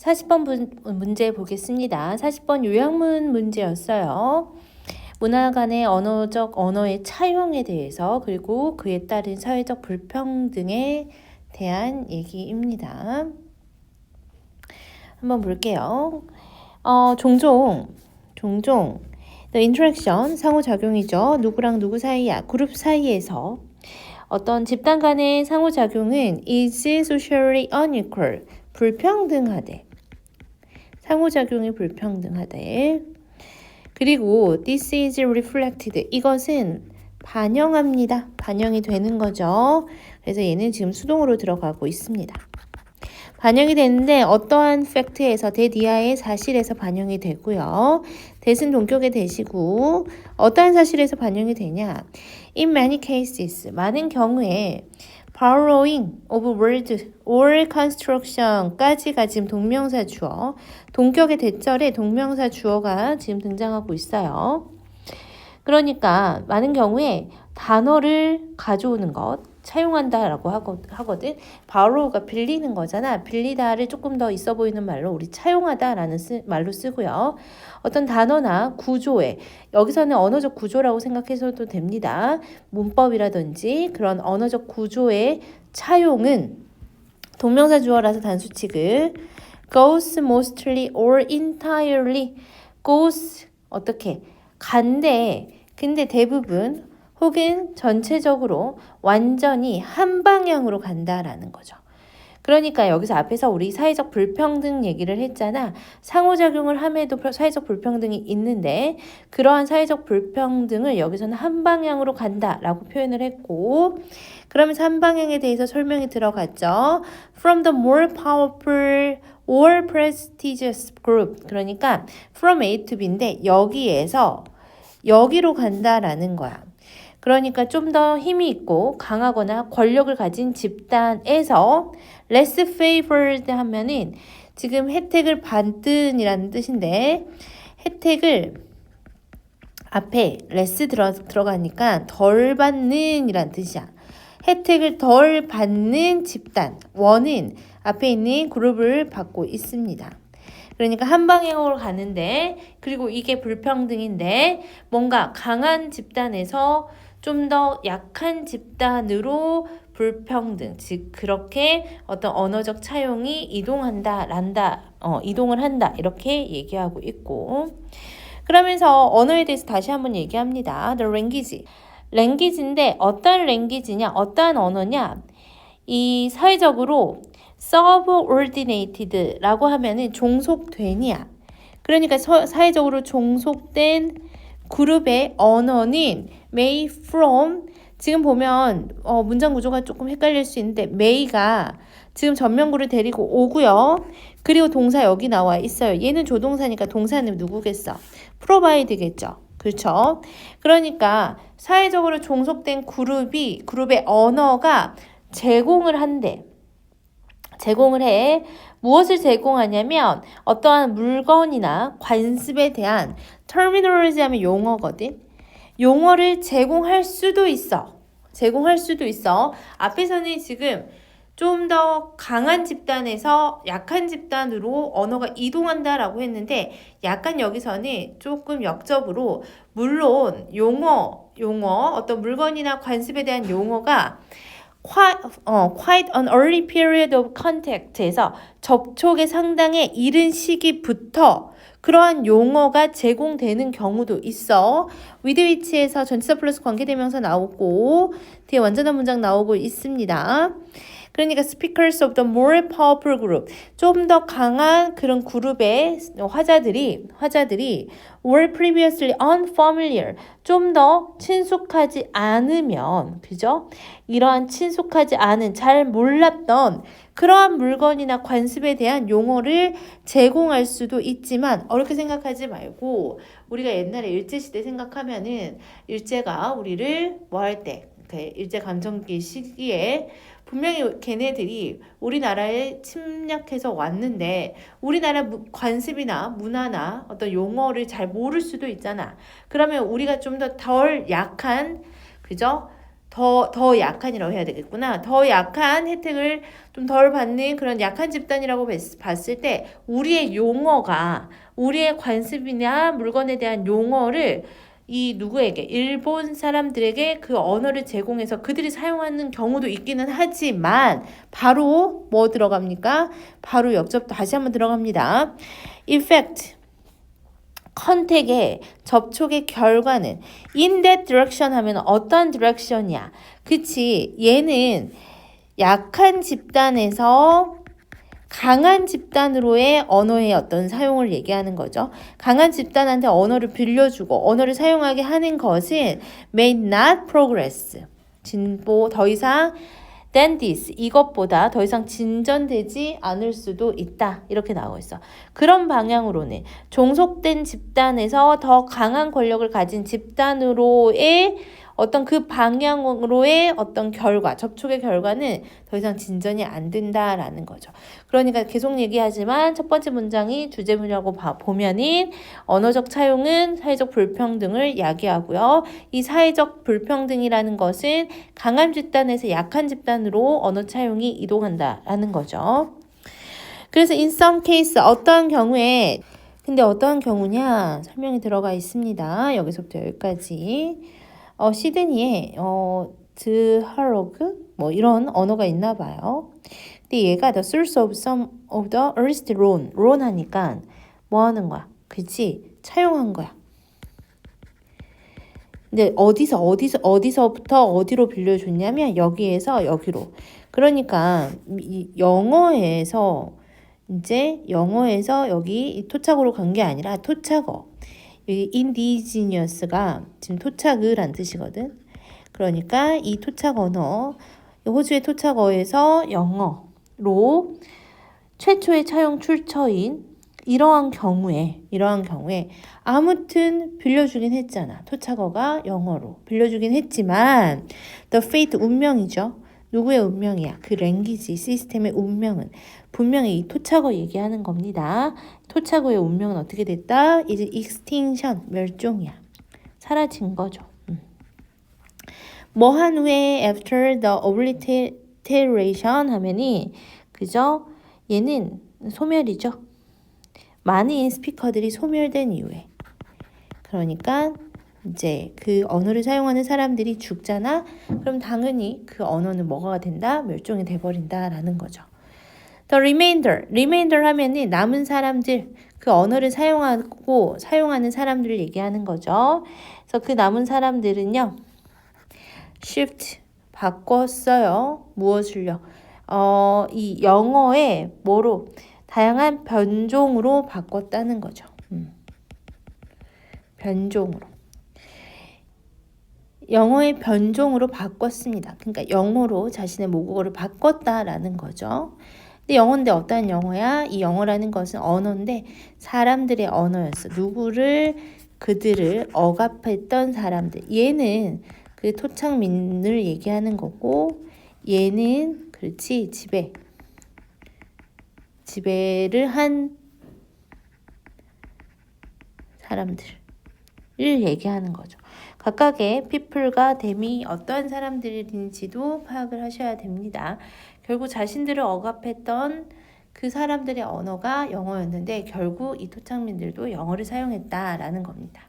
40번 문제 보겠습니다. 40번 요약문 문제였어요. 문화 간의 언어적 언어의 차용에 대해서 그리고 그에 따른 사회적 불평등에 대한 얘기입니다. 한번 볼게요. 어, 종종, 종종, the interaction, 상호작용이죠. 누구랑 누구 사이야, 그룹 사이에서 어떤 집단 간의 상호작용은 is socially unequal, 불평등하대. 상호작용이 불평등하대. 그리고 this is reflected, 이것은 반영합니다. 반영이 되는 거죠. 그래서 얘는 지금 수동으로 들어가고 있습니다. 반영이 되는데 어떠한 팩트에서 대디아의 사실에서 반영이 되고요. 대신 동격의 대시고 어떠한 사실에서 반영이 되냐? In many cases, 많은 경우에 borrowing of word or construction까지가 지금 동명사 주어, 동격의 대절에 동명사 주어가 지금 등장하고 있어요. 그러니까 많은 경우에 단어를 가져오는 것, 차용한다라고 하거, 하거든. borrow가 빌리는 거잖아. 빌리다를 조금 더 있어 보이는 말로 우리 차용하다라는 쓰, 말로 쓰고요. 어떤 단어나 구조에 여기서는 언어적 구조라고 생각해서도 됩니다. 문법이라든지 그런 언어적 구조의 차용은 동명사 주어라서 단수치그 goes mostly or entirely goes 어떻게 간대 근데 대부분 혹은 전체적으로 완전히 한 방향으로 간다라는 거죠. 그러니까 여기서 앞에서 우리 사회적 불평등 얘기를 했잖아. 상호작용을 함에도 사회적 불평등이 있는데 그러한 사회적 불평등을 여기서는 한 방향으로 간다라고 표현을 했고 그러면서 한 방향에 대해서 설명이 들어갔죠. From the more powerful or prestigious group. 그러니까 from A to B인데 여기에서 여기로 간다라는 거야. 그러니까 좀 더 힘이 있고 강하거나 권력을 가진 집단에서 less favored 하면은 지금 혜택을 받든이라는 뜻인데 혜택을 앞에 less 들어, 들어가니까 덜 받는 이란 뜻이야. 혜택을 덜 받는 집단, 원은 앞에 있는 그룹을 받고 있습니다. 그러니까 한 방향으로 가는데, 그리고 이게 불평등인데, 뭔가 강한 집단에서 좀 더 약한 집단으로 불평등, 즉 그렇게 어떤 언어적 차용이 이동한다, 란다, 어, 이동을 한다 이렇게 얘기하고 있고 그러면서 언어에 대해서 다시 한번 얘기합니다. The language. 랭귀지인데 어떤 랭귀지냐, 어떠한 언어냐, 이 사회적으로 subordinated라고 하면은 종속되냐. 그러니까 서, 사회적으로 종속된 그룹의 언어는 may from 지금 보면 어, 문장 구조가 조금 헷갈릴 수 있는데 may가 지금 전면구를 데리고 오고요. 그리고 동사 여기 나와 있어요. 얘는 조동사니까 동사는 누구겠어? provide겠죠. 그렇죠? 그러니까 사회적으로 종속된 그룹이 그룹의 언어가 제공을 한대. 제공을 해. 무엇을 제공하냐면 어떠한 물건이나 관습에 대한 terminology 하면 용어거든. 용어를 제공할 수도 있어. 제공할 수도 있어. 앞에서는 지금 좀 더 강한 집단에서 약한 집단으로 언어가 이동한다라고 했는데 약간 여기서는 조금 역접으로 물론 용어, 용어, 어떤 물건이나 관습에 대한 용어가 quite, 어, quite an early period of contact에서 접촉의 상당히 이른 시기부터 그러한 용어가 제공되는 경우도 있어. with which에서 전치사 플러스 관계대명사 나오고 뒤에 완전한 문장 나오고 있습니다. 그러니까 speakers of the more powerful group 좀 더 강한 그런 그룹의 화자들이 화자들이 were previously unfamiliar 좀 더 친숙하지 않으면 그죠? 이러한 친숙하지 않은 잘 몰랐던 그러한 물건이나 관습에 대한 용어를 제공할 수도 있지만 어렵게 생각하지 말고 우리가 옛날에 일제 시대 생각하면은 일제가 우리를 뭐 할 때, 일제 감정기 시기에 분명히 걔네들이 우리나라에 침략해서 왔는데 우리나라 관습이나 문화나 어떤 용어를 잘 모를 수도 있잖아. 그러면 우리가 좀 더 덜 약한 그죠? 더, 더 약한이라고 해야 되겠구나. 더 약한 혜택을 좀 덜 받는 그런 약한 집단이라고 봤- 봤을 때 우리의 용어가 우리의 관습이나 물건에 대한 용어를 이 누구에게 일본 사람들에게 그 언어를 제공해서 그들이 사용하는 경우도 있기는 하지만 바로 뭐 들어갑니까? 바로 옆접 다시 한번 들어갑니다. effect 컨택의 접촉의 결과는 in that direction 하면 어떤 direction이야? 그치? 얘는 약한 집단에서 강한 집단으로의 언어의 어떤 사용을 얘기하는 거죠. 강한 집단한테 언어를 빌려주고 언어를 사용하게 하는 것은 may not progress. 진보 더 이상 than this 이것보다 더 이상 진전되지 않을 수도 있다. 이렇게 나오고 있어. 그런 방향으로는 종속된 집단에서 더 강한 권력을 가진 집단으로의 어떤 그 방향으로의 어떤 결과, 접촉의 결과는 더 이상 진전이 안 된다라는 거죠. 그러니까 계속 얘기하지만 첫 번째 문장이 주제문이라고 봐- 보면은 언어적 차용은 사회적 불평등을 야기하고요. 이 사회적 불평등이라는 것은 강한 집단에서 약한 집단으로 언어 차용이 이동한다라는 거죠. 그래서 in some case 어떠한 경우에 근데 어떠한 경우냐 설명이 들어가 있습니다. 여기서부터 여기까지. 어, 시드니에 어, 드하로그 뭐 이런 언어가 있나 봐요. 근데 얘가 the source of some of the earliest loan, loan 하니까 뭐 하는 거야? 그치? 차용한 거야. 근데 어디서 어디서 어디서부터 어디로 빌려줬냐면 여기에서 여기로. 그러니까 이 영어에서 이제 영어에서 여기 이 토착어로 간 게 아니라 토착어. 여기 인디지니어스가 지금 토착을란 뜻이거든. 그러니까 이 토착 언어, 호주의 토착어에서 영어로 최초의 차용 출처인 이러한 경우에 이러한 경우에 아무튼 빌려주긴 했잖아. 토착어가 영어로 빌려주긴 했지만 the fate 운명이죠. 누구의 운명이야? 그 랭귀지 시스템의 운명은 분명히 이 토착어 얘기하는 겁니다. 토착어의 운명은 어떻게 됐다? 이제 extinction 멸종이야. 사라진 거죠. 음. 뭐한 후에 after the obliteration 하면이 그죠? 얘는 소멸이죠. 많은 스피커들이 소멸된 이후에 그러니까 이제 그 언어를 사용하는 사람들이 죽잖아. 그럼 당연히 그 언어는 뭐가 된다? 멸종이 돼버린다라는 거죠. The remainder, remainder 하면은 남은 사람들, 그 언어를 사용하고 사용하는 사람들을 얘기하는 거죠. 그래서 그 남은 사람들은요, shift 바꿨어요. 무엇을요? 어, 이 영어의 뭐로 다양한 변종으로 바꿨다는 거죠. 음. 변종으로. 영어의 변종으로 바꿨습니다. 그러니까 영어로 자신의 모국어를 바꿨다라는 거죠. 근데 영어인데 어떤 영어야? 이 영어라는 것은 언어인데 사람들의 언어였어. 누구를 그들을 억압했던 사람들. 얘는 그 토착민을 얘기하는 거고 얘는 그렇지 지배 지배를 한 사람들을 얘기하는 거죠. 각각의 people과 댐이 어떠한 사람들인지도 파악을 하셔야 됩니다. 결국 자신들을 억압했던 그 사람들의 언어가 영어였는데 결국 이 토착민들도 영어를 사용했다라는 겁니다.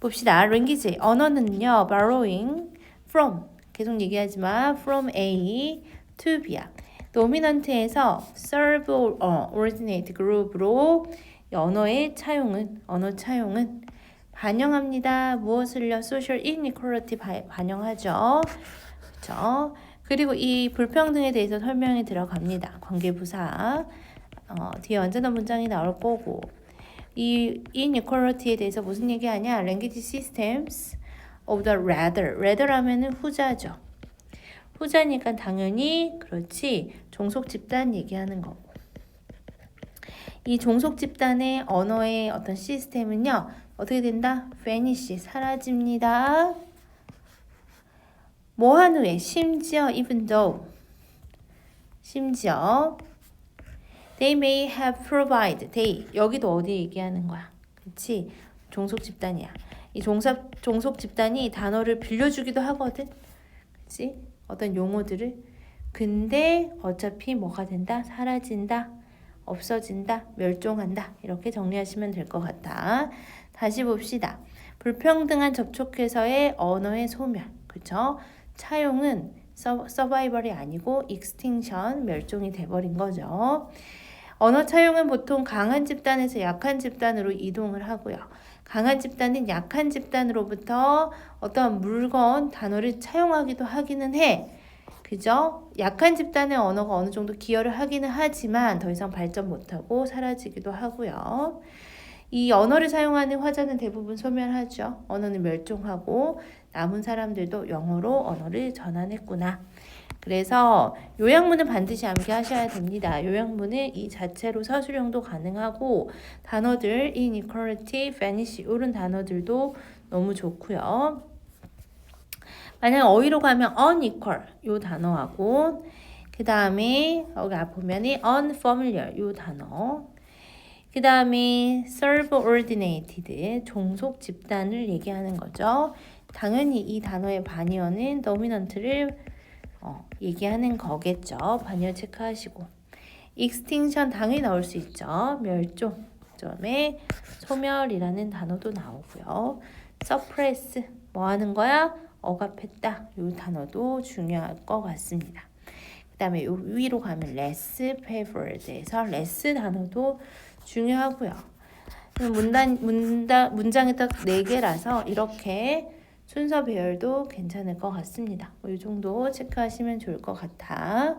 봅시다. 랭귀지 언어는요. borrowing from 계속 얘기하지만 from A to B야. 도미넌트에서 serve or 어, originate group로 이 언어의 차용은 언어 차용은 반영합니다. 무엇을요? inequality 바, 반영하죠. 그렇죠? 그리고 이 불평등에 대해서 설명이 들어갑니다. 관계부사 어, 뒤에 언제나 문장이 나올 거고 이 inequality에 대해서 무슨 얘기하냐? language systems of the rather. rather 하면은 후자죠. 후자니까 당연히 그렇지 종속 집단 얘기하는 거고. 이 종속 집단의 언어의 어떤 시스템은요 어떻게 된다? vanish 사라집니다. 뭐 한 후에 심지어 even though 심지어 they may have provided they 여기도 어디 얘기하는 거야? 그렇지? 종속 집단이야. 이 종삽 종속 집단이 단어를 빌려주기도 하거든. 있지? 어떤 용어들을. 근데 어차피 뭐가 된다? 사라진다. 없어진다. 멸종한다. 이렇게 정리하시면 될 것 같아. 다시 봅시다. 불평등한 접촉에서의 언어의 소멸. 그쵸? 차용은 서, 서바이벌이 아니고 익스팅션, 멸종이 돼버린 거죠. 언어 차용은 보통 강한 집단에서 약한 집단으로 이동을 하고요. 강한 집단은 약한 집단으로부터 어떤 물건, 단어를 차용하기도 하기는 해. 그죠? 약한 집단의 언어가 어느 정도 기여를 하기는 하지만 더 이상 발전 못하고 사라지기도 하고요. 이 언어를 사용하는 화자는 대부분 소멸하죠. 언어는 멸종하고 남은 사람들도 영어로 언어를 전환했구나. 그래서 요약문은 반드시 암기하셔야 됩니다. 요약문은 이 자체로 서술형도 가능하고 단어들 inequality, vanish 이런 단어들도 너무 좋고요. 만약 어휘로 가면 unequal 요 단어하고 그 다음에 여기 앞 보면은 unfamiliar 요 단어 그 다음에 subordinated 종속 집단을 얘기하는 거죠. 당연히 이 단어의 반의어는 dominant를 어, 얘기하는 거겠죠. 반의어 체크하시고 extinction 당연히 나올 수 있죠. 멸종 점에 소멸이라는 단어도 나오고요. suppress 뭐 하는 거야? 억압했다. 이 단어도 중요할 것 같습니다. 그 다음에 요 위로 가면 less favored에서 less 단어도 중요하고요. 문단, 문단, 문장이 딱 4개라서 이렇게 순서 배열도 괜찮을 것 같습니다. 이 정도 체크하시면 좋을 것 같아.